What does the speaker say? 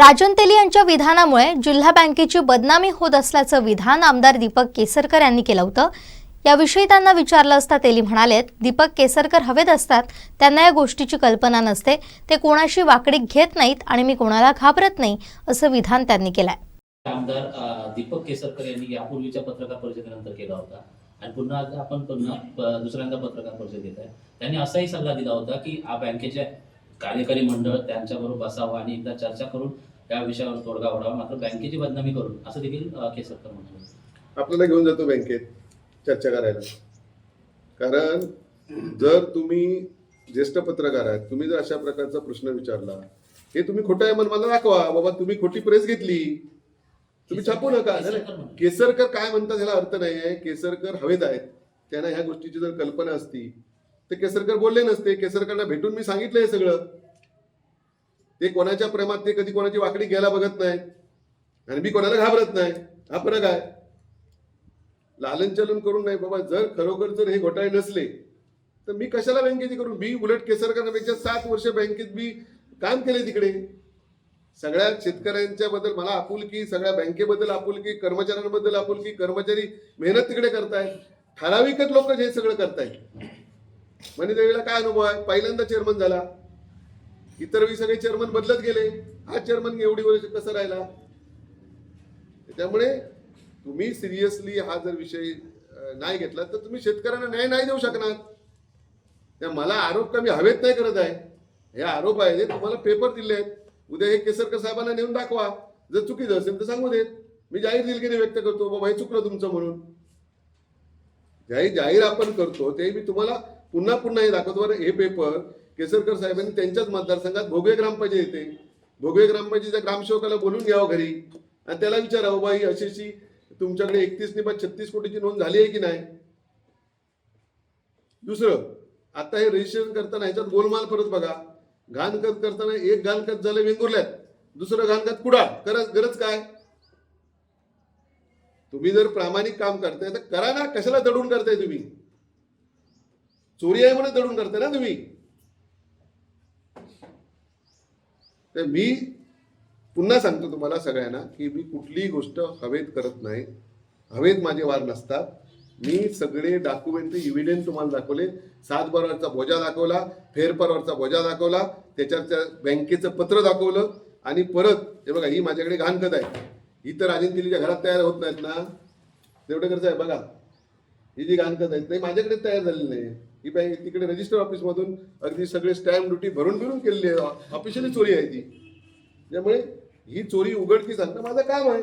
राजन तेली यांच्या विधानामुळे जिल्हा बँकेची बदनामी होत असल्याचं विधान आमदार दीपक केसरकर यांनी केलं होतं. याविषयी त्यांना विचारलं असता तेली म्हणालेत दीपक केसरकर हवेत असतात. त्यांना या गोष्टीची कल्पना नसते. ते कोणाशी वाकडी घेत नाहीत आणि मी कोणाला घाबरत नाही असं विधान त्यांनी केलंय. आमदार दीपक केसरकर यांनी यापूर्वीच्या पत्रकार परिषदेनंतर केला होता. आणि पुन्हा आपण पुन्हा दुसऱ्यांदा पत्रकार परिषद घेत आहे. त्यांनी असाही सल्ला दिला होता की आ बँकेचे कार्यकारी मंडळ त्यांच्याबरोबर बसावं आणि एकदा चर्चा करून या विषयावर तोडगा ओढावा मात्र बँकेची बदनामी करून. असं देखील केसरकर म्हणाले आपल्याला घेऊन जातो बँकेत चर्चा करायला. कारण जर तुम्ही ज्येष्ठ पत्रकार आहात तुम्ही जर अशा प्रकारचा प्रश्न विचारला हे तुम्ही खोटं आहे म्हणून मला दाखवा बाबा तुम्ही खोटी प्रेस घेतली. तुम्ही छापू नका. केसरकर काय म्हणतात ह्याला अर्थ नाही आहे. केसरकर हवेत आहेत. त्यांना ह्या गोष्टीची जर कल्पना असती तर केसरकर बोलले नसते. केसरकरांना भेटून मी सांगितलं हे सगळं. ते कोणाच्या प्रेमात ते कधी कोणाची वाकडी घ्यायला बघत नाही. आणि मी कोणाला घाबरत नाही. हा फरक आहे. लालन चलन करून नाही बाबा जर खरोखर जर हे घोटाळे नसले तर मी कशाला बँकेची करून मी उलट केसरकरांपेक्षा सात वर्ष बँकेत मी काम केले तिकडे. सगळ्या शेतकऱ्यांच्या बद्दल मला आपुलकी सगळ्या बँकेबद्दल आपुलकी कर्मचाऱ्यांबद्दल आपुलकी कर्मचारी मेहनत तिकडे करतायत. ठराविकच लोक हे सगळं करतायत. म्हणजे त्यावेळेला काय अनुभव आहे? पहिल्यांदा चेअरमन झाला. इतर वेळी सगळे चेअरमन बदलत गेले. हा चेअरमन एवढी वर्ष कसा राहिला? त्यामुळे तुम्ही सिरियसली हा जर विषय नाही घेतला तर तुम्ही शेतकऱ्यांना न्याय नाही देऊ शकणार. त्या मला आरोप का मी हवेत नाही करत आहे? हे आरोप आहे तुम्हाला पेपर दिले आहेत. उद्या हे केसरकर साहेबांना नेऊन दाखवा. जर चुकीचं असेल तर सांगू देत. मी जाहीर दिलगिरी व्यक्त करतो बाबा हे चुकलं तुमचं म्हणून. जाहीर जाहीर आपण करतो ते मी तुम्हाला पुन्हा पुन्हा हे दाखवतो. बरं हे पेपर केसरकर साहेबांनी त्यांच्याच मतदारसंघात भोगवे ग्रामपंचायत येते. भोगवे ग्रामपंचायतीच्या ग्रामसेवकाला बोलून घ्यावं घरी. आणि त्याला विचारावं बाई अशी अशी तुमच्याकडे एकतीस निबा छत्तीस कोटीची नोंद झाली आहे की नाही? दुसरं आता हे रजिस्ट्रेशन करताना ह्याच्यात गोलमाल परत बघा. घाणखत करताना एक घाणखत झालं वेंगुर्ल्यात. दुसरं घाणखत कुडाळ. गरज गरज काय? तुम्ही जर प्रामाणिक काम करताय तर करा ना. कशाला दडून करताय तुम्ही? चोरी आहे म्हणून दडून करताय ना तुम्ही? तर मी पुन्हा सांगतो तुम्हाला सगळ्यांना की मी कुठलीही गोष्ट हवेत करत नाही. हवेत माझे वार नसतात. मी सगळे डॉक्युमेंट इव्हिडन्स तुम्हाला दाखवले. सात बाराचा बोजा दाखवला फेरपरवरचा बोजा दाखवला त्याच्यावरच्या बँकेचं पत्र दाखवलं आणि परत हे बघा ही माझ्याकडे घाणखत आहे. ही तर राजन घरात तयार होत नाहीत ना. तेवढं करत आहे बघा. ही जी घाणखत आहेत ते माझ्याकडे तयार झालेली नाही. ही बँक तिकडे रजिस्टर ऑफिसमधून अगदी सगळे स्टॅम्प ड्युटी भरून भरून केलेली आहे. ऑफिशियली चोरी आहे ती. त्यामुळे ही चोरी उघडकीस आणणं माझं काम आहे.